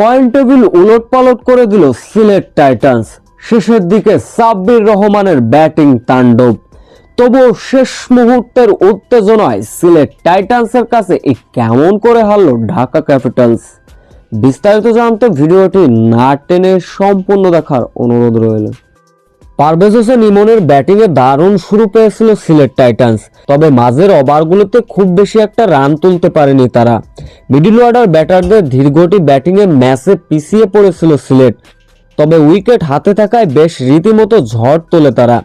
Point table উলট পালট করে দিল সিলেট টাইটান্স। শেষের দিকে সাব্বির রহমানের ব্যাটিং তাণ্ডব। তবুও শেষ মুহূর্তের উত্তেজনায় সিলেট টাইটান্সের কাছে এই কেমন করে হারলো ঢাকা ক্যাপিটালস? বিস্তারিত জানতে ভিডিওটি না টেনে সম্পূর্ণ দেখার অনুরোধ রইল। পারভেজ হোসেন ইমনের ব্যাটিংয়ে দারুণ শুরু পেয়েছিল সিলেট টাইটান্স, তবে মাঝের ওভারগুলোতে খুব বেশি একটা রান তুলতে পারেনি তারা। মিডিল অর্ডার ব্যাটারদের ধীরগতি ব্যাটিংয়ে ম্যাচে পিছিয়ে পড়েছিল সিলেট, তবে উইকেট হাতে থাকায় বেশ রীতিমতো ঝড় তোলে তারা।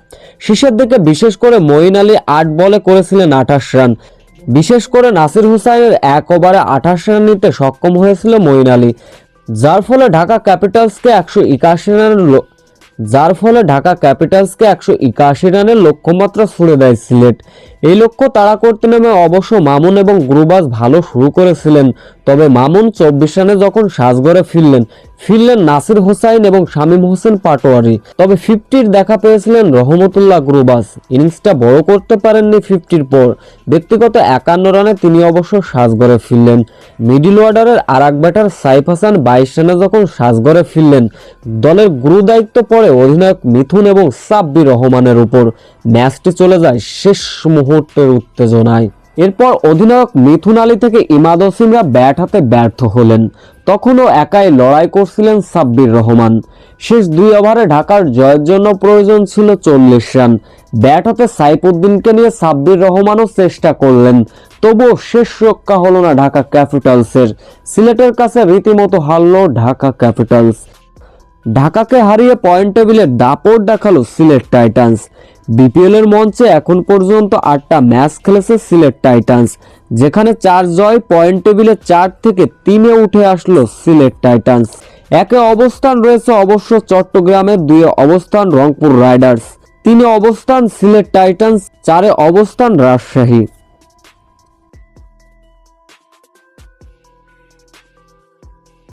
শেষের দিকে বিশেষ করে মঈন আলী আট বলে করেছিলেন আঠাশ রান বিশেষ করে নাসির হুসাইনের এক ওভারে আঠাশ রান নিতে সক্ষম হয়েছিল মঈন আলী, যার ফলে ঢাকা ক্যাপিটালসকে একশো একাশি রানের যার ফলে ঢাকা ক্যাপিটালসকে একশো একাশি রানের লক্ষ্যমাত্রা ছুড়ে দেয় সিলেট। এই লক্ষ্য তাড়া করতে নেমে অবশ্য মামুন এবং গ্রুবাস ভালো শুরু করেছিলেন। তবে মামুন চব্বিশ রানে যখন সাজগড়ে ফিরলেন ফিরলেন নাসির হোসাইন এবং শামীম হোসেন পাটোয়ারি। তবে ফিফটির দেখা পেয়েছিলেন রহমতুল্লাহ গ্রুবাস। ইনিংসটা বড় করতে পারেননি ফিফটির পর। ব্যক্তিগত একান্ন রানে তিনি অবশ্য সাজগড়ে ফিরলেন। মিডিল অর্ডারের আর এক ব্যাটার সাইফ হাসান বাইশ রানে যখন সাজগড়ে ফিরলেন, দলের গুরু দায়িত্ব পড়ে অধিনায়ক মিথুন এবং সাব্বির রহমানের উপর। ম্যাচটি চলে যায় শেষ মুহূর্তের উত্তেজনায়। এরপর অধিনায়ক মিথুন আলী থেকে ইমাদ ওসিমরা ব্যাট হাতে ব্যর্থ হলেন। তখনও একাই লড়াই করছিলেন সাব্বির রহমান। শেষ দুই ওভারে ঢাকার জয়ের জন্য প্রয়োজন ছিল চল্লিশ রান। ব্যাট হাতে সাইফুদ্দিনকে নিয়ে সাব্বির রহমানও চেষ্টা করলেন। তবুও শেষ রক্ষা হলো না ঢাকা ক্যাপিটালসের। সিলেটের কাছে রীতিমতো হারল ঢাকা ক্যাপিটালস। ঢাকাকে হারিয়ে পয়েন্ট টেবিলে দাপট দেখাল সিলেট টাইটান্স। বিপিএল এর মঞ্চে এখন পর্যন্ত আটটা ম্যাচ খেলেছে সিলেট টাইটান্স, যেখানে চার জয়, পয়েন্ট টেবিলে চার থেকে তিনে উঠে আসলো সিলেট টাইটান্স। একে অবস্থান রয়েছে অবশ্য চট্টগ্রামের দুয়ে অবস্থান রংপুর রাইডার্স। তিনে অবস্থান সিলেট টাইটান্স, চারে অবস্থান রাজশাহী।